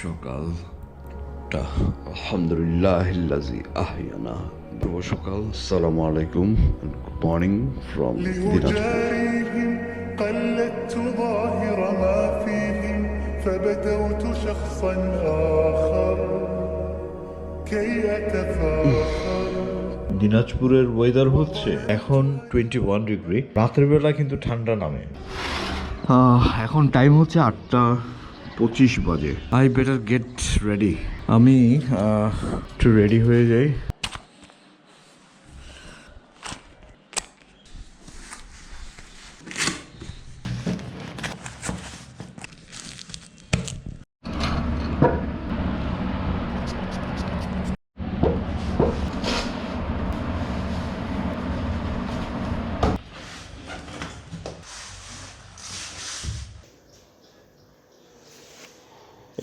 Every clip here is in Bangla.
সকালটা আলহামদুলিল্লাহ আহিয়ানা শুভ সকাল সালামু আলাইকুম গুড মর্নিং ফ্রম দিনাজপুর لجاريهم قلدت ظاهر ما فيهم فبدوت شخصا آخر كي أتفاخر দিনাজপুরের ওয়েদার হচ্ছে এখন টোয়েন্টি ওয়ান ডিগ্রি রাতের বেলা কিন্তু ঠান্ডা নামে এখন টাইম হচ্ছে আটটা পঁচিশ বাজে। আই বেটার গেট রেডি আমি একটু রেডি হয়ে যাই।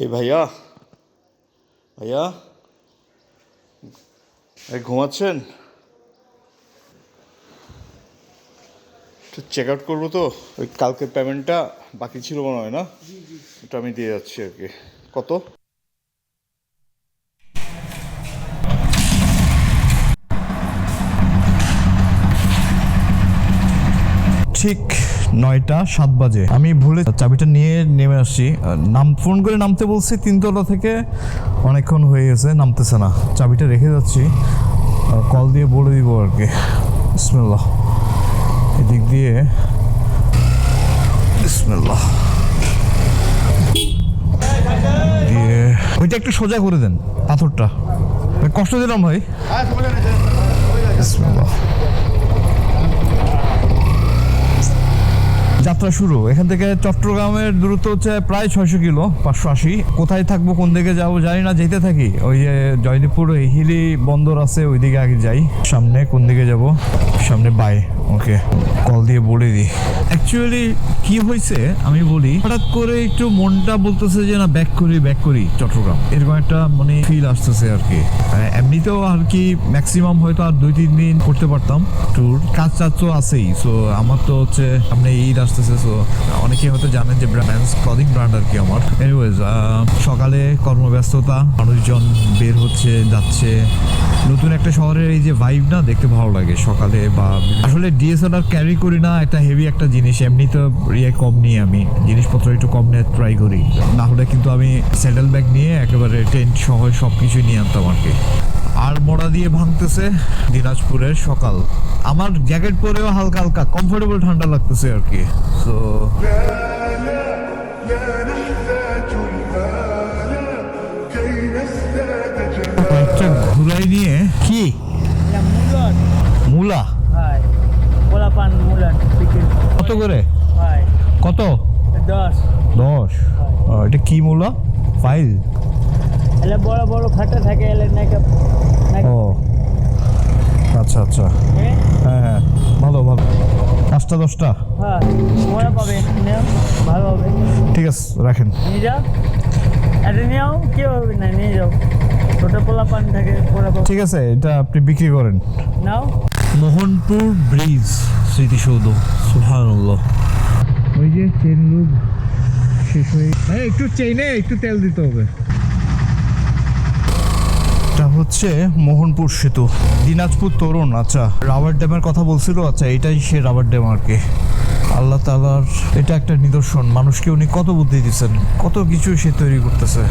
এই ভাইয়া ভাইয়া, এই ঘুমাচ্ছেন? চেক আউট করব তো? ওই কালকের পেমেন্টটা বাকি ছিল মনে হয় না? ওটা আমি দিয়ে যাচ্ছি আর কি। কত? ঠিক নয়টা সাত বাজে। আমি ভুলে চাবিটা নিয়ে নেমে আসছি। নাম ফোন করে নামতে বলছি তিনতলা থেকে অনেকক্ষণ হয়ে গেছে নামতেছে না। চাবিটা রেখে যাচ্ছি। কল দিয়ে বলে দিব আর কি। বিসমিল্লাহ। এদিক দিয়ে বিসমিল্লাহ। দিয়ে ওইটা একটু সোজা করে দেন পাথরটা। কষ্ট দিলাম ভাই। বিসমিল্লাহ। যাত্রা শুরু। এখান থেকে চট্টগ্রামের দূরত্ব হচ্ছে প্রায় ছয়শো কিলো, পাঁচশো আশি। কোথায় থাকব, কোন দিকে যাব জানি না, যেতে থাকি। ওই যে জয়দীপুর হিলি বন্দর আছে, ওইদিকে আগে যাই। সামনে কোন দিকে যাব? সামনে বাই ওকে কল দিয়ে বলে দিই। অ্যাকচুয়ালি কি হয়েছে আমি বলি, হঠাৎ করে একটু মনটা বলতেছে যে, না ব্যাক করি ব্যাক করি, চট্টগ্রাম। এরকম একটা মানে ফিল আসতেছে আর কি এমনিতেও আর কি ম্যাক্সিমাম হয়তো আর দুই, তিন দিন করতে পারতাম। ট্যুর কাজ টাজ তো আছেই সো আমার তো হচ্ছে সামনে ঈদ আসতেছে সো অনেকেই হয়তো জানেন যে ব্র্যান্ডস ক্লদিং ব্র্যান্ড আর কি আমার এনিওয়েজ সকালে কর্মব্যস্ততা, মানুষজন বের হচ্ছে, যাচ্ছে। নতুন একটা শহরের এই যে ভাইব না, দেখতে ভালো লাগে। সকালে বা আসলে ডিএসএলআর ক্যারি করি না একটা হেভি একটা জিনিস এমনি তো ইয়ে কম নিই আমি জিনিসপত্র একটু কম নিয়ে ট্রাই করি না হলে কিন্তু আমি স্যাডেল ব্যাগ নিয়ে একেবারে টেন্ট সহ সব কিছুই নিয়ে আনতাম আর কি আর মরা দিয়ে ভাঙতেছে দিনাজপুরের সকাল আমার জ্যাকেট পরেও হালকা হালকা কমফোর্টেবল ঠান্ডা লাগতেছে আর কি সো ঘুরাই নিয়ে কি মূলা Bola pan mulut bikin. কত করে. কত. দশ। ও, এটা কি মূলা? ফাইল? Ele বড় বড় ফাটা থাকে এলে নাকি ও। আচ্ছা আচ্ছা। eh? হ্যাঁ হ্যাঁ। ভালো ভালো। পাঁচটা দশটা? হ্যাঁ মজা পাবে ভালো হবে। ঠিক আছে রাখেন। নিয়ে যাও। এটা নিয়েও কেউ হবে না নিয়ে যাও। ছোটো পোলা পান থাকে ঠিক আছে এটা আপনি বিক্রি করেন। নাও। মোহনপুর ব্রিজ স্মৃতিসৌধ সুহানুল্লাহ ওই যে চেন লুপ শেষ হয়ে একটু চেইনে একটু তেল দিতে হবে। এটা হচ্ছে মোহনপুর সেতু, দিনাজপুর তরুণ আচ্ছা। রাবার ড্যামের কথা বলছিল আচ্ছা এটাই সে রাবার ড্যাম আর কি। আল্লাহ তালার এটা একটা নিদর্শন। মানুষকে উনি কত বুদ্ধি দিচ্ছেন কত কিছু সে তৈরি করতেছে।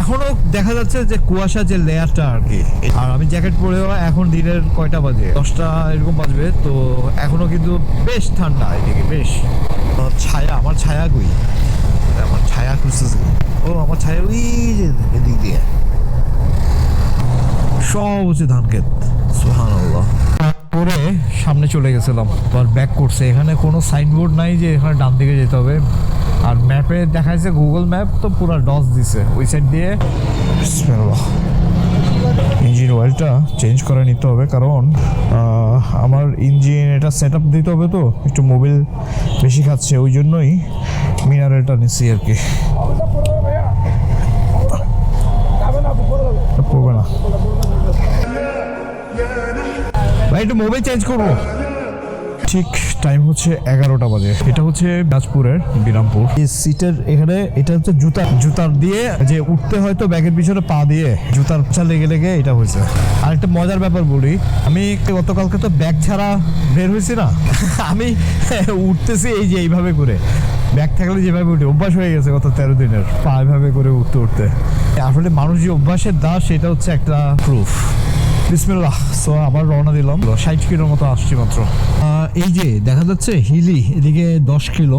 এখনও দেখা যাচ্ছে যে কুয়াশা যে লেয়ারটা আর কি। আর আমি জ্যাকেট পরেও এখন দিনের কয়টা বাজে? দশটা এরকম বাজবে, তো এখনও কিন্তু বেশ ঠান্ডা এদিকে, বেশ। ছায়া, আমার ছায়া কই? আমার ছায়া খুঁজতেছে। ও, আমার ছায়া ওই যে এদিক দিয়ে। সব হচ্ছে ধান ক্ষেত। সুহান পরে সামনে চলে গেছিলাম আর ব্যাক করছে। এখানে কোনো সাইনবোর্ড নাই যে এখানে ডান দিকে যেতে হবে। আর ম্যাপে দেখাইছে গুগল ম্যাপ তো পুরো ডস দিছে। ওই সাইড দিয়ে ইঞ্জিন অয়েলটা চেঞ্জ করে নিতে হবে, কারণ আমার ইঞ্জিন এটা সেট আপ দিতে হবে তো, একটু মোবিল বেশি খাচ্ছে, ওই জন্যই মিনারেলটা নিচ্ছি আর কি। পড়বে না। একটু মোবাইল চেঞ্জ করব। ঠিক টাইম হচ্ছে এগারোটা বাজে। এটা হচ্ছে গাজপুরের বিরামপুর। এই সিটের এখানে, এটা হচ্ছে জুতা। জুতার দিয়ে যে উঠতে হয়তো ব্যাগের পিছনে পা দিয়ে জুতার চা লেগে লেগে এটা হয়েছে। আর একটা মজার ব্যাপার বলি, আমি গতকালকে তো ব্যাগ ছাড়া বের হয়েছি না। আমি উঠতেছি এই যে এইভাবে করে। ব্যাগ থাকলে যেভাবে উঠে, অভ্যাস হয়ে গেছে গত তেরো দিনের। পা এভাবে করে উঠতে উঠতে। আসলে মানুষ যে অভ্যাসের দাস, সেটা হচ্ছে একটা প্রুফ বিসমিল্লাহ সো আবার রওনা দিলাম। ষাট কিলোর মতো আসছি মাত্র। এই যে, দেখা যাচ্ছে হিলি, এদিকে দশ কিলো,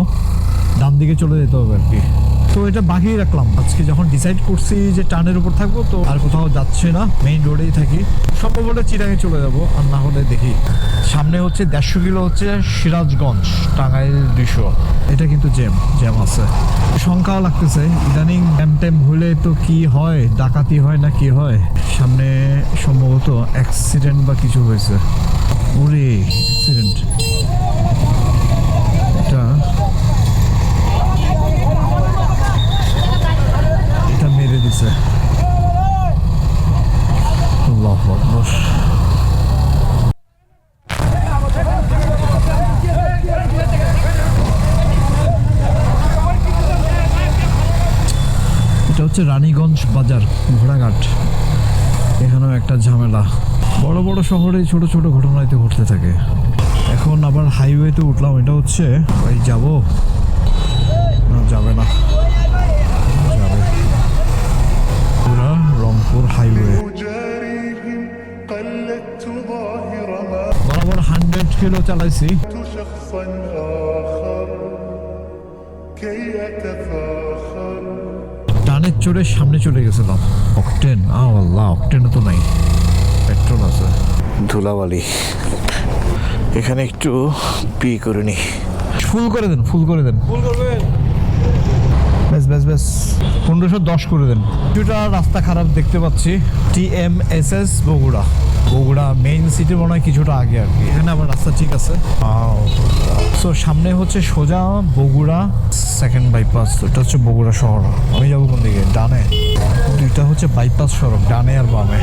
ডান দিকে চলে যেতে হবে আর কি। তো এটা বাকিয়ে রাখলাম। আজকে যখন ডিসাইড করছি যে টানের উপর থাকব, তো আর কোথাও যাচ্ছে না মেইন রোডেই থাকি। সম্ভব হলে চিরাঙে চলে যাব, আর না হলে দেখি। সামনে হচ্ছে দেড়শো কিলো হচ্ছে সিরাজগঞ্জ, টাঙ্গাইল দুশো এটা কিন্তু জ্যাম জ্যাম আছে। সংখ্যাও লাগতেছে, ইদানিং ড্যাম ট্যাম হলে তো কি হয়, ডাকাতি হয় না কি হয়? সামনে সম্ভবত অ্যাক্সিডেন্ট বা কিছু হয়েছে। ওরে অ্যাক্সিডেন্ট এটা এটা মেরে দিছে আল্লাহ আকবার এটা হচ্ছে রানীগঞ্জ বাজার, ঘোড়াঘাট। এখানেও একটা ঝামেলা। বড় বড় শহরে ছোট ছোট ঘটনাইতে ঘটতে থাকে। এখন আবার হাইওয়েতে উঠলাম। এটা হচ্ছে, ওই যাব? না, যাবে না। মিরপুর হাইওয়ে বরাবর হান্ড্রেড কিলো চালাইছি। ডানের চড়ে সামনে চলে গেছিলাম। অকটেন আল্লাহ অকটেনও তো নাই। পেট্রোল আছে। ধুলাবালি। এখানে একটু পি করে নি। ফুল করে দেন ফুল করে দেন। ফুল করবেন? বেশ বেশ বেশ। পনেরোশো দশ করে দেন। কিছুটা রাস্তা খারাপ দেখতে পাচ্ছি। T M S S Bogura. Bogura main city মনে হয় কিছুটা আগে আর কি। এখানে আবার রাস্তা ঠিক আছে। সো সামনে হচ্ছে সোজা বগুড়া সেকেন্ড বাইপাস এটা হচ্ছে বগুড়া শহর। আমি যাব কোন দিকে? ডানে। দুইটা হচ্ছে বাইপাস সড়ক, ডানে আর বামে।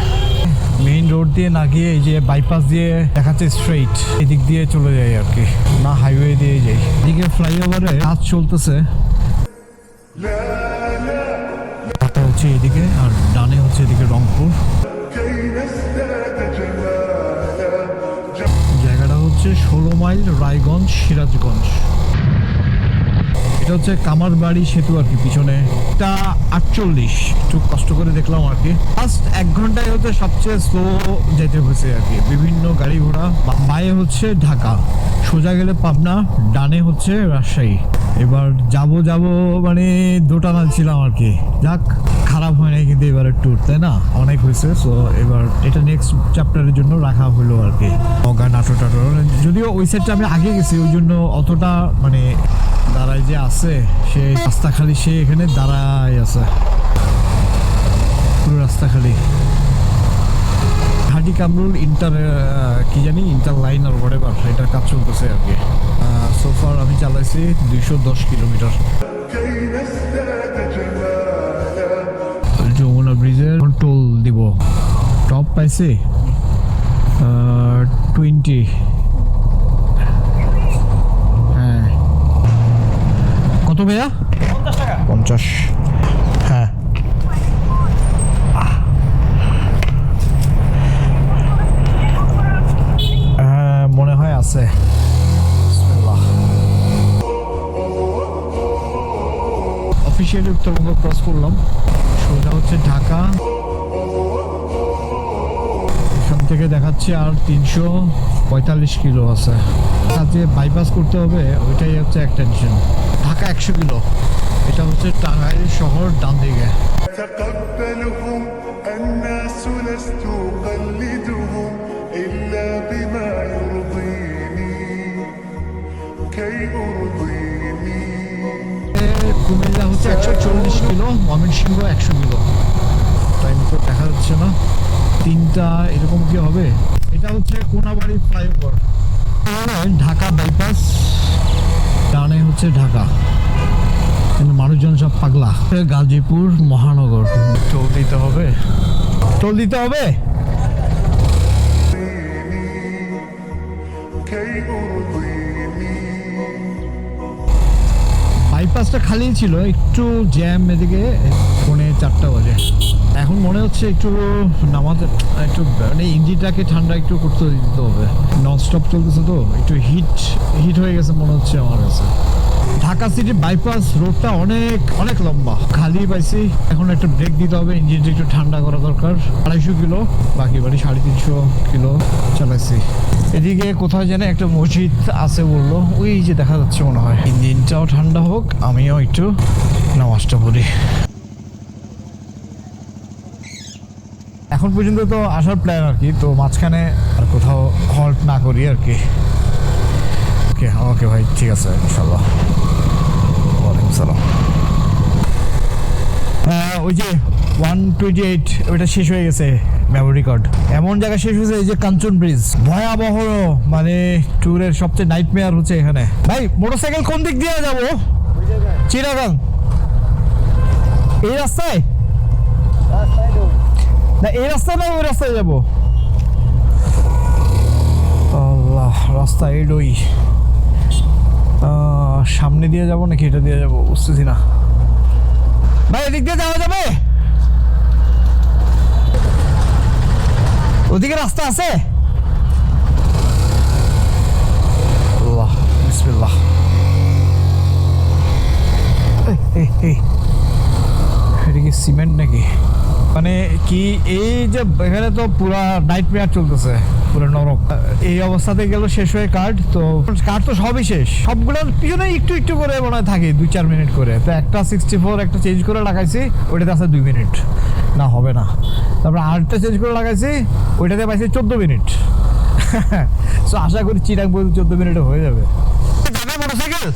মেইন রোড দিয়ে না গিয়ে এই যে বাইপাস দিয়ে দেখাচ্ছে স্ট্রেইট এদিক দিয়ে চলে যাই আর কি। না হাইওয়ে দিয়ে যাই। এদিকে ফ্লাইওভারে কাজ চলতেছে। হাতে হচ্ছে এদিকে, আর ডানে হচ্ছে এদিকে রংপুর। জায়গাটা হচ্ছে ষোলো মাইল রায়গঞ্জ, সিরাজগঞ্জ। এটা হচ্ছে কামারবাড়ি সেতু আর কি, পিছনে। এটা আটচল্লিশ, একটু কষ্ট করে দেখলাম আর কি। ফার্স্ট এক ঘন্টায় হচ্ছে সবচেয়ে স্লো যেতে হয়েছে আর কি। বিভিন্ন গাড়ি ঘোড়া বায়ে হচ্ছে ঢাকা। সোজা গেলে পাবনা, ডানে হচ্ছে রাজশাহী। এবার যাব যাব মানে দোটানা ছিলাম আর কি। যাক, খারাপ হয় নাই কিন্তু এবার ট্যুর তাই না? অনেক হয়েছে সো এবার এটা নেক্সট চ্যাপ্টারের জন্য রাখা হলো আর কি। নগা নাটো টাটো যদিও ওই সাইডটা আমি আগে গেছি, ওই জন্য অতটা মানে দাঁড়ায় যে আছে, সে রাস্তা খালি সে এখানে দাঁড়ায় আছে। পুরো রাস্তা খালি মাটি কামরুল ইন্টার কি জানি ইন্টার লাইন আর হোয়াটেভার এটার কাজ চলতেছে আর কি। সোফার আমি চালাইছি দুইশো দশ কিলোমিটার। যমুনা ব্রিজের টোল দিব। টপ পাইছি টোয়েন্টি হচ্ছে আর তিনশো পঁয়তাল্লিশ কিলো আছে। যে বাইপাস করতে হবে ওইটাই হচ্ছে এক টেনশন ঢাকা একশো কিলো। এটা হচ্ছে টাঙ্গাইল শহর ডান দিকে। কুমিল্লা হচ্ছে একশো চল্লিশ কিলো ময়মনসিংহ একশো কিলো। টাইম তো দেখা যাচ্ছে না। তিনটা এরকম কি হবে? এটা হচ্ছে কোনাবাড়ি ফ্লাইওভার। ঢাকা বাইপাস, ডানে হচ্ছে ঢাকা। কিন্তু মানুষজন সব পাগলা। গাজীপুর মহানগর। টোল দিতে হবে। টোল দিতে হবে? বাইপাসটা খালি ছিল, একটু জ্যাম এদিকে, পৌনে চারটা বাজে। এখন মনে হচ্ছে একটু নামাতে একটু মানে ইঞ্জিনটাকে ঠান্ডা একটু করতে দিতে হবে। নন স্টপ চলতেছে তো, একটু হিট হিট হয়ে গেছে মনে হচ্ছে আমার কাছে। ঢাকা সিটি বাইপাস রোডটা অনেক অনেক লম্বা। খালি পাইছি, এখন একটা ব্রেক দিতে হবে, ইঞ্জিনটা একটু ঠান্ডা করা দরকার। আড়াইশো কিলো, বাকি বাড়ি সাড়ে তিনশো কিলো চালাইছি। এদিকে কোথাও যেন একটা মসজিদ আছে বলল, ওই যে দেখা যাচ্ছে মনে হয়। ইঞ্জিনটাও ঠান্ডা হোক, আমিও একটু নামাজটা পড়ি। এখন পর্যন্ত তো আসার প্ল্যান আর কি, তো মাঝখানে আর কোথাও হল্ট না করি আর কি। ওকে ওকে ভাই, ঠিক আছে ইনশাল্লাহ ওয়ালাইকুম সালাম। ওই যে ওয়ান টোয়েন্টি এইট ওইটা শেষ হয়ে গেছে মেমোরি কার্ড এমন জায়গা শেষ হয়েছে, এই যে কাঞ্চন ব্রিজ ভয়াবহ মানে ট্যুরের সবচেয়ে নাইট মেয়ার হচ্ছে এখানে। ভাই মোটরসাইকেল কোন দিক দিয়ে যাব? চিরাগাং। এই রাস্তায়? না এই রাস্তায় না ওই রাস্তায় যাব আল্লাহ রাস্তা এডোই সামনে দিয়ে যাব নাকি এটা দিয়ে যাব? বুঝতেছি না। ভাই, এদিক দিয়ে যাওয়া যাবে? ওদিকে রাস্তা আছে? আল্লাহ, বিসমিল্লাহ। এটা কি সিমেন্ট নাকি? মানে কি এই যে এখানে তো পুরা নাইট মেয়ার চলতেছে পুরো নরক। এই অবস্থাতে গেল শেষ হয়ে কার্ড তো কার্ড তো সবই শেষ। সবগুলোর পিছনে একটু একটু করে মনে হয় থাকে দুই চার মিনিট করে। তো একটা সিক্সটি ফোর একটা চেঞ্জ করে লাগাইছি ওইটাতে আছে দুই মিনিট না হবে না। তারপরে আরেকটা চেঞ্জ করে লাগাইছি ওইটাতে পাইছি চোদ্দ মিনিট সো আশা করি চিরাং পর্যন্ত চোদ্দ মিনিটে হয়ে যাবে। মোটরসাইকেল?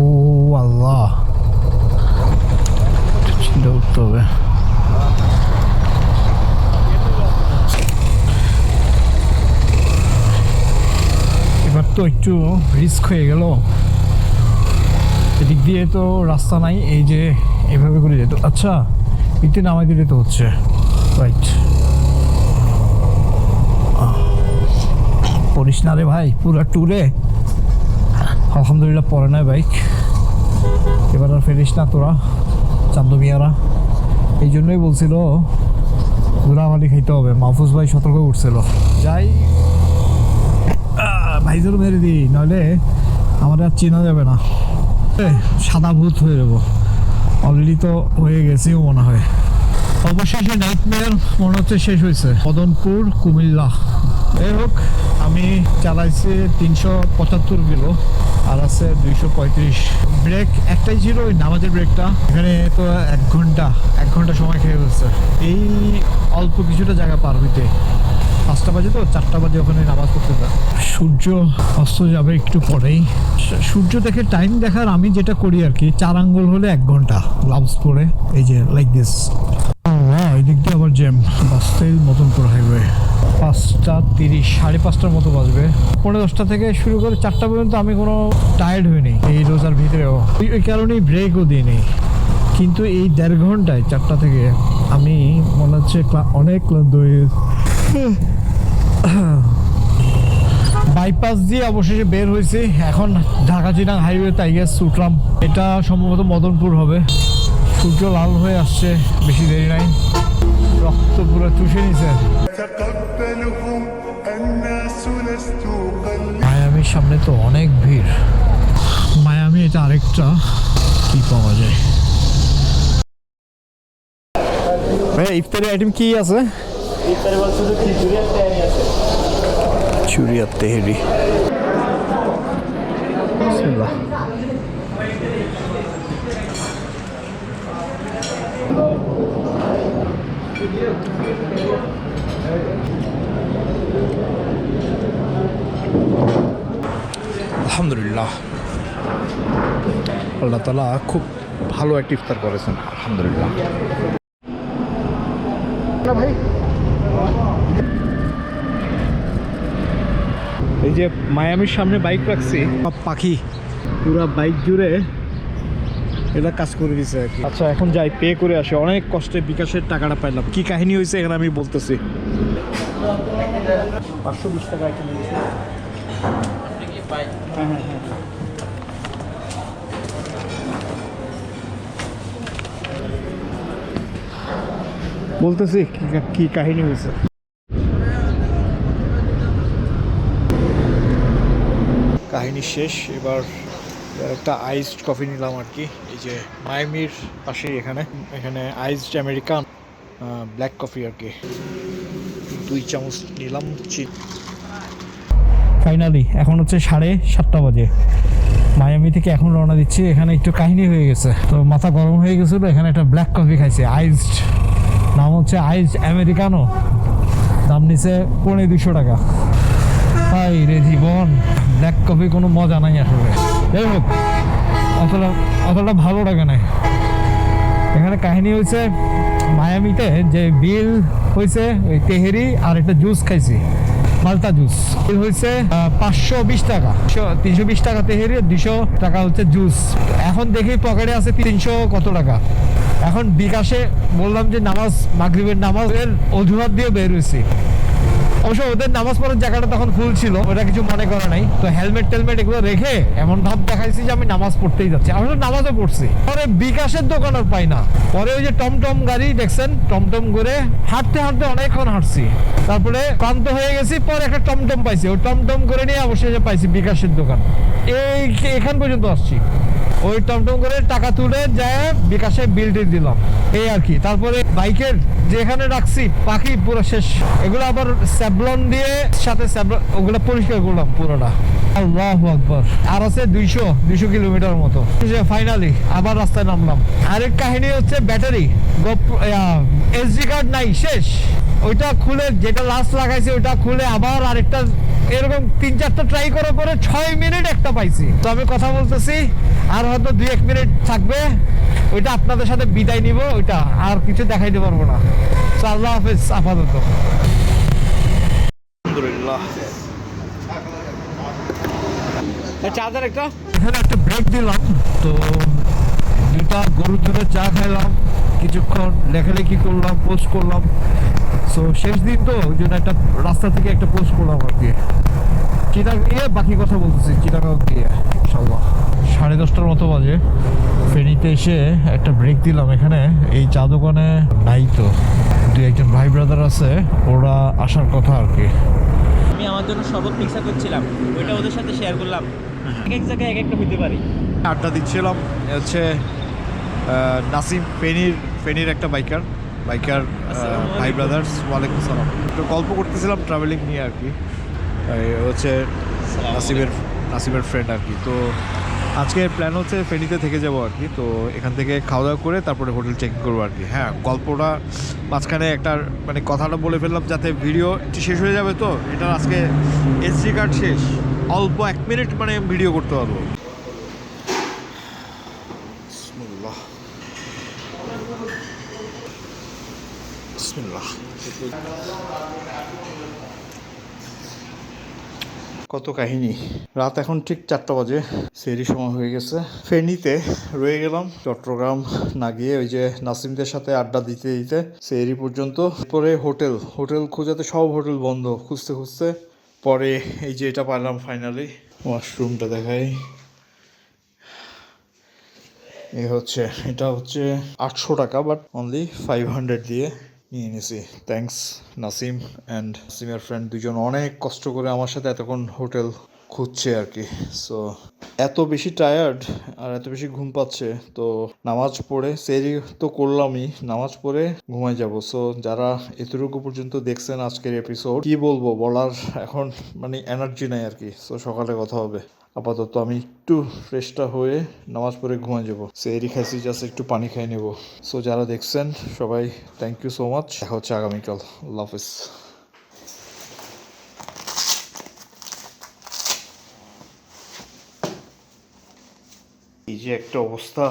ও আল্লাহ চিন্তা করতে এবার তো একটু রিস্ক হয়ে গেল। এদিক দিয়ে তো রাস্তা নাই, এই যে এভাবে করে যেত আচ্ছা একটু নামাই দিলে তো হচ্ছে। রাইট পড়িস না রে ভাই, পুরো ট্যুরে আলহামদুলিল্লাহ পরে নাই বাইক এবার আর ফেরিস না তোরা চান্দু এই জন্যই বলছিল ঘোরামালি খাইতে হবে। মাহফুজ ভাই সতর্ক করছিল। যাই। ভাইজোর মেরে দিই, নইলে আমার আর চেনা যাবে না। সাদা ভূত হয়ে যাব। অলরেডি তো হয়ে গেছেও মনে হয়। অবশেষে নাইট মেয়ার মনে হচ্ছে শেষ হয়েছে। মদনপুর কুমিল্লা। যাই হোক, আমি চালাইছি তিনশো পঁচাত্তর কিলো। আর আছে দুইশো পঁয়ত্রিশ। ব্রেক একটাই ছিল, ওই নামাজের ব্রেকটা। এখানে তো এক ঘণ্টা এক ঘণ্টা সময় খেয়ে ফেলছে। এই অল্প কিছুটা জায়গা পার হইতে। পাঁচটা বাজে তো, চারটা বাজে ওখানে নামাজ পড়তে যায় সূর্য অস্ত যাবে একটু পরেই। সূর্য দেখে টাইম দেখার আমি যেটা করি আর কি, চার আঙ্গুল হলে এক ঘণ্টা গ্লাভস পরে, এই যে লাইক দিস এই দিক দিয়ে আবার জ্যাম বাসতেই মতনপুর হাইওয়ে পাঁচটা তিরিশ, সাড়ে পাঁচটার মতো বাজবে। পনেরো দশটা থেকে শুরু করে চারটা পর্যন্ত আমি কোনো টায়ার্ড হইনি এই রোজার ভিতরেও। ওই কারণেই ব্রেকও দিইনি। কিন্তু এই দেড় ঘন্টায় চারটা থেকে আমি মনে হচ্ছে অনেক ক্লান্ত হয়ে। বাইপাস দিয়ে অবশেষে বের হয়েছি। এখন ঢাকা চিনাং হাইওয়ে তাই গেস উঠলাম। এটা সম্ভবত মদনপুর হবে। সূর্য লাল হয়ে আসছে বেশি দেরি নাই। রক্ত পুরো চুষে নিছে। মায়ামি সামনে তো অনেক ভিড়। মায়ামি এটা আরেকটা। কি পাওয়া যায়? ভাই ইফতারি আইটেম কি আছে? ইফতারি আর তেহারি। বিসমিল্লাহ। আলহামদুলিল্লাহ। আল্লাহ তালা খুব ভালো একটা ইফতার করেছেন আলহামদুলিল্লাহ। না ভাই। এই যে মায়ামির সামনে বাইক রাখছি পাখি পুরা বাইক জুড়ে এটা কাজ করে দিছে আর কি। আচ্ছা এখন যাই পে করে আসে। অনেক কষ্টে বিকাশের টাকাটা পাইলাম। কি কাহিনী হয়েছে এখানে আমি বলতেছি। পাঁচশো বিশ টাকা কিনে দিয়েছি হ্যাঁ হ্যাঁ হ্যাঁ। বলতেছি কি- কি কাহিনী হয়েছে কাহিনী শেষ এবার একটা আইসড কফি নিলাম আর কি। এই যে মায়ামির পাশেই এখানে। এখানে আইসড আমেরিকান ব্ল্যাক কফি আর কি। দুই চামচ নিলাম চিপ। ফাইনালি এখন হচ্ছে সাড়ে সাতটা বাজে। মায়ামি থেকে এখন রওনা দিচ্ছি। এখানে একটু কাহিনী হয়ে গেছে। তো মাথা গরম হয়ে গেছিল, এখানে একটা ব্ল্যাক কফি খাইছে আইসড নাম হচ্ছে আইস আমেরিকানো দাম নিছে পনেরো দুশো টাকা। হাই রে জীবন ব্ল্যাক কফি কোনো মজা নাই আসলে। যাই হোক অতটা অতটা ভালো লাগে না এখানে কাহিনী হয়েছে মায়ামিতে যে বিল হয়েছে ওই তেহেরি আর একটা জুস খাইছি, মালটা জুস। বিল হয়েছে পাঁচশো বিশ টাকা। তিনশো বিশ টাকা তেহেরি দুশো টাকা হচ্ছে জুস। এখন দেখি পকেটে আছে তিনশো কত টাকা। এখন বিকাশে বললাম যে নামাজ, মাগরিবের নামাজের অজুহাত দিয়ে বের হয়েছি অবশ্য ওদের নামাজ পড়ার জায়গাটা তখন ফুল ছিল ওটা কিছু মনে করে নাই। তো হেলমেট টেলমেট এগুলো রেখে এমন ভাব দেখাইছি যে আমি নামাজ পড়তেই যাচ্ছি। আমি তো নামাজও পড়ছি। পরে বিকাশের দোকান আর পাই না। পরে ওই যে টমটম গাড়ি, দেখছেন? টমটম করে হাঁটতে হাঁটতে অনেকক্ষণ হাঁটছি। তারপরে ক্লান্ত হয়ে গেছি, পরে একটা টমটম পাইছি। ওই টমটম করে নিয়ে অবশেষে পাইছি বিকাশের দোকান। এই এখান পর্যন্ত আসছি। ওই টমটম করে টাকা তুলে যায়, বিকাশে বিল টিল দিলাম। এই আর কি। তারপরে বাইকের যেখানে রাখছি, পাখি পুরো শেষ। এগুলো আবার স্যাবলন দিয়ে সাথে ওগুলো পরিষ্কার করলাম পুরোটা। আল্লাহ আকবর। আর আছে দুইশো দুইশো কিলোমিটার মতো। ফাইনালি আবার রাস্তায় নামলাম। আরেক কাহিনী হচ্ছে ব্যাটারি। এসডি কার্ড নাই, শেষ। ওইটা খুলে যেটা লাস্ট লাগাইছে, ওইটা খুলে আবার আরেকটা এরকম তিন চারটা ট্রাই করার পরে ছয় মিনিট একটা পাইছি। তো আমি কথা বলতেছি। আর হয়তো দুই এক মিনিট থাকবে ওইটা আপনাদের সাথে বিদায় নিব ওইটা আর কিছু দেখাইতে পারব না। তো আল্লাহ হাফেজ আপাতত। আলহামদুলিল্লাহ। একটা। এখানে একটা ব্রেক দিলাম তো দুটা গরুর দুধের চা খাইলাম কিছুক্ষণ লেখালেখি করলাম পোস্ট করলাম। সো শেষ দিন তো ওই জন্য একটা রাস্তা থেকে একটা পোস্ট করলাম আর কি। চিটাং বাকি কথা বলতেছি চিটাগাঁও গিয়ে ইনশাল্লাহ সাড়ে দশটার মতো বাজে। ফেরিতে এসে একটা ব্রেক দিলাম এখানে। এই চা দোকানে নাই তো। দু একজন ভাই ব্রাদার আছে ওরা আসার কথা আর কি। আমি আমার জন্য শরবত মিক্সার করছিলাম। ওইটা ওদের সাথে শেয়ার করলাম। এক এক জায়গায় এক একটা হইতে পারি। আড্ডা দিচ্ছিলাম। হচ্ছে নাসিম ফেনীর ফেনীর একটা বাইকার বাইকার ভাই ব্রাদার্স ওয়ালাইকুম সালাম। একটু গল্প করতেছিলাম ট্রাভেলিং নিয়ে আর কি। হচ্ছে নাসিমের নাসিমের ফ্রেন্ড আর কি। তো আজকে প্ল্যান হচ্ছে ফেনিতে থেকে যাব আর কি। তো এখান থেকে খাওয়া দাওয়া করে তারপরে হোটেল চেক করব আর কি। হ্যাঁ গল্পটা মাঝখানে একটা মানে কথাটা বলে ফেললাম যাতে ভিডিও শেষ হয়ে যাবে তো। এটা আজকে এসডি কার্ড শেষ। অল্প এক মিনিট মানে ভিডিও করতে পারব বিসমিল্লাহ বিসমিল্লাহ কত কাহিনী? রাত এখন ঠিক চারটা বাজে সেরি সময় হয়ে গেছে। ফেনীতে রয়ে গেলাম, চট্টগ্রাম না গিয়ে ওই যে নাসিমদের সাথে আড্ডা দিতে দিতে সেরি পর্যন্ত। পরে হোটেল হোটেল খোঁজাতে সব হোটেল বন্ধ, খুঁজতে খুঁজতে। পরে এই যে এটা পারলাম ফাইনালি ওয়াশরুমটা দেখাই। এ হচ্ছে, এটা হচ্ছে আটশো টাকা বাট অনলি ফাইভ হান্ড্রেড দিয়ে। নিয়ে নিয়েছি। থ্যাঙ্কস নাসিম অ্যান্ড নাসিমের ফ্রেন্ড দুজন অনেক কষ্ট করে আমার সাথে এতক্ষণ হোটেল খুঁজছে আর কি। সো এত বেশি টায়ার্ড আর এত বেশি ঘুম পাচ্ছে, তো নামাজ পড়ে সেরি তো করলামই, নামাজ পড়ে ঘুমাই যাব। সো যারা এতটুকু পর্যন্ত দেখছেন আজকের এপিসোড কি বলব, বলার এখন মানে এনার্জি নাই আর কি। সো সকালে কথা হবে। আপাতত আমি একটু ফ্রেশটা হয়ে নামাজ পড়ে ঘুমাই যাব। সেরি খাইছি জাস্ট একটু পানি খাই নেব। সো যারা দেখছেন, সবাই থ্যাংক ইউ সো মাচ দেখা হচ্ছে আগামীকাল। আল্লাহ হাফিজ। এই যে একটা অবস্থা।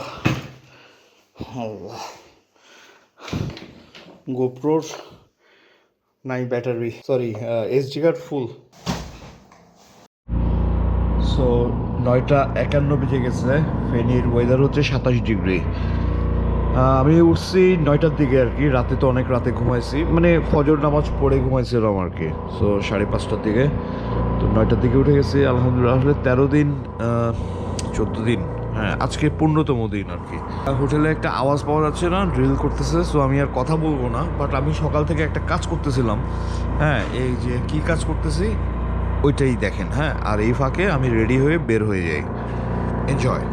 আল্লাহ। গোপ্রোর নাই battery. Sorry SD card full so নয়টা একান্ন বেজে গেছে। ফেনীর ওয়েদার হচ্ছে সাতাশ ডিগ্রি। আমি উঠছি নয়টার দিকে আর কি, রাতে তো অনেক রাতে ঘুমাইছি। মানে ফজর নামাজ পড়ে ঘুমাইছিলাম আর কি, সো সাড়ে পাঁচটার দিকে। তো নয়টার দিকে উঠে গেছি, আলহামদুলিল্লাহ। আসলে তেরো দিন চোদ্দ দিন হ্যাঁ আজকে পনেরোতম দিন আর কি। হোটেলে একটা আওয়াজ পাওয়া যাচ্ছে না ড্রিল করতেছে, সো আমি আর কথা বলব না বাট আমি সকাল থেকে একটা কাজ করতেছিলাম। হ্যাঁ এই যে কি কাজ করতেছি? ওইটাই দেখেন হ্যাঁ? আর এই ফাঁকে আমি রেডি হয়ে বের হয়ে যাই। এনজয়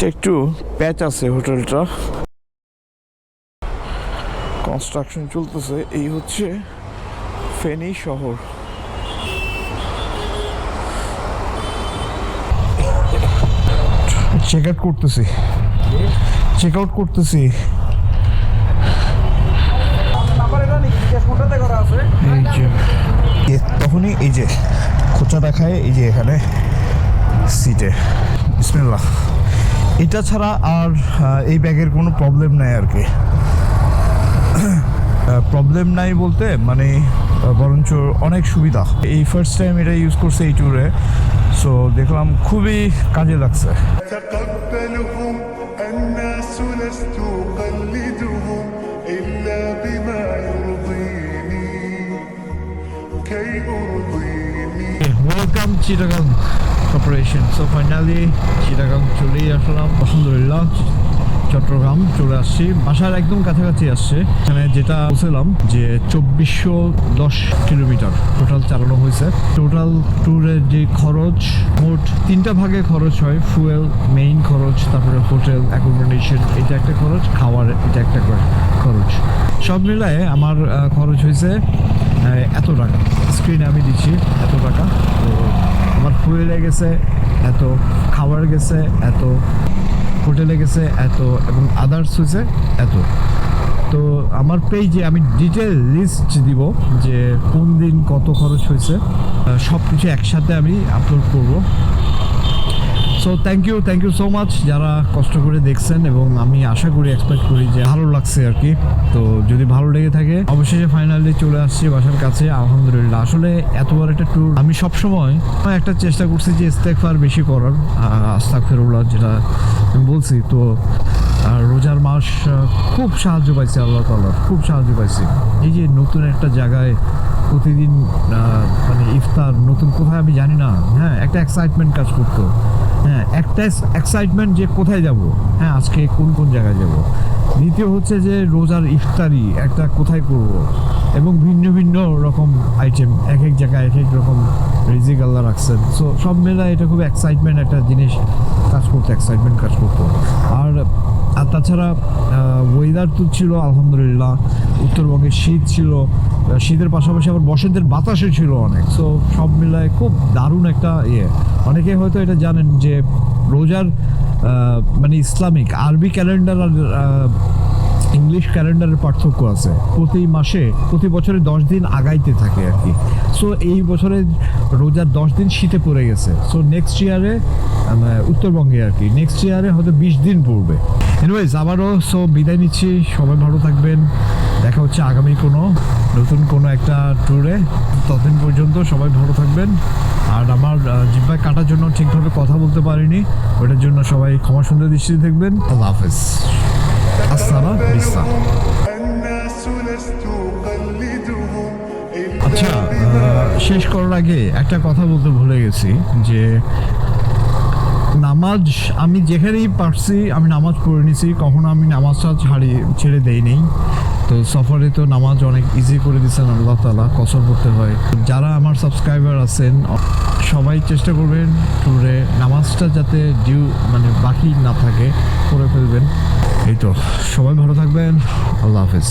এটা একটু প্যাচ আছে হোটেলটা। কনস্ট্রাকশন চলতেছে, এই হচ্ছে ফেনী শহর। চেক আউট করতেছি। চেক আউট করতেছি। তখনই এই যে খোঁচা দেখায় এই যে এখানে সিটে বিসমিল্লাহ। এটা ছাড়া আর এই ব্যাগের কোনো প্রবলেম নাই আর কি। প্রবলেম নাই বলতে মানে বরঞ্চ অনেক সুবিধা। এই ফার্স্ট টাইম এটা ইউজ করছে এই ট্যুরে সো দেখলাম খুবই কাজে লাগছে। Welcome Chittagong corporation so finally Chittagong চলেই আসলাম। আলহামদুলিল্লাহ, চট্টগ্রাম চলে আসছি। বাসার একদম কাছাকাছি আসছে। এখানে যেটা বলছিলাম যে চব্বিশশো দশ কিলোমিটার টোটাল চালানো হয়েছে। টোটাল ট্যুরের যে খরচ, মোট তিনটা ভাগে খরচ হয়। ফুয়েল মেইন খরচ, তারপরে হোটেল অ্যাকোমোডেশন এটা একটা খরচ, খাওয়ার এটা একটা খর- খরচ। সব মিলায়ে আমার খরচ হয়েছে এত টাকা। স্ক্রিনে আমি দিচ্ছি, এত টাকা। তো ফুয়েলে গেছে, এত খাওয়ার গেছে, এত হোটেলে গেছে, এত এবং আদার্স হয়েছে, এত। তো আমার পেজে আমি ডিটেল লিস্ট দিব যে কোন দিন কত খরচ হয়েছে সব কিছু একসাথে আমি আপলোড করব। So thank you thank you so much যারা কষ্ট করে দেখছেন এবং আমি আশা করি এক্সপেক্ট করি যে ভালো লাগছে আর কি। তো, যদি ভালো লেগে থাকে, অবশেষে ফাইনালি চলে আসছি বাসার কাছে, আলহামদুলিল্লাহ। আসলে এত বড় একটা ট্যুর আমি সবসময় একটা চেষ্টা করছি যে ইস্তেকফার বেশি করার আস্তাক ফেরুল্লাহ যেটা আমি বলছি। তো রোজার মাস খুব সাহায্য পাইছে আল্লাহ তাল্লাহ খুব সাহায্য পাইছি। এই যে নতুন একটা জায়গায় প্রতিদিন মানে ইফতার, নতুন কোথায় আমি জানি না। হ্যাঁ একটা এক্সাইটমেন্ট কাজ করতো। হ্যাঁ একটা এক্সাইটমেন্ট যে কোথায় যাব? হ্যাঁ আজকে কোন কোন জায়গায় যাব? দ্বিতীয় হচ্ছে যে রোজার ইফতারি, একটা কোথায় করব? এবং ভিন্ন ভিন্ন রকম আইটেম এক এক জায়গায় এক এক রকম রিজিক আল্লাহ রাখছেন। সো সব মেলায় এটা খুব এক্সাইটমেন্ট একটা জিনিস কাজ করতো এক্সাইটমেন্ট কাজ করতো। আর তাছাড়া ওয়েদার তো ছিল, আলহামদুলিল্লাহ। উত্তরবঙ্গে শীত ছিল। শীতের পাশাপাশি আবার বসন্তের বাতাসও ছিল অনেক। সো সব মিলায় খুব দারুণ একটা ইয়ে। অনেকে হয়তো এটা জানেন যে, রোজার মানে ইসলামিক, আরবি ক্যালেন্ডার আর ইংলিশ ক্যালেন্ডারের পার্থক্য আছে। প্রতি মাসে প্রতি বছরে দশ দিন আগাইতে থাকে আর কি। সো এই বছরে রোজার দশ দিন শীতে পড়ে গেছে। সো নেক্সট ইয়ারে উত্তরবঙ্গে আর কি। নেক্সট ইয়ারে হয়তো বিশ দিন পড়বে। এনিওয়েজ আবারও সো বিদায় নিচ্ছি। সবাই ভালো থাকবেন। দেখা হচ্ছে আগামী কোনো নতুন কোনো একটা ট্যুরে ততদিন পর্যন্ত সবাই ভালো থাকবেন। আর আমার আহ, জিহ্বায় কাটার জন্য ঠিকভাবে কথা বলতে পারিনি। ওটার জন্য সবাই ক্ষমা সুন্দর দৃষ্টিতে দেখবেন। আল্লাহ হাফেজ। আসসালাম القصة আচ্ছা শেষ করার আগে একটা কথা বলতে ভুলে গেছি যে নামাজ আমি যেখানেই পারছি, আমি নামাজ পড়ে নিছি। কখনো আমি নামাজটা ছাড়ি ছেড়ে দেই নেই। তো সফরে তো নামাজ অনেক ইজি করে দিচ্ছেন আল্লাহ তালা কসর করতে হয়। যারা আমার সাবস্ক্রাইবার আছেন, সবাই চেষ্টা করবেন ট্যুরে নামাজটা যাতে ডিউ মানে বাকি না থাকে, করে ফেলবেন। এই তো, সবাই ভালো থাকবেন, আল্লাহ হাফেজ।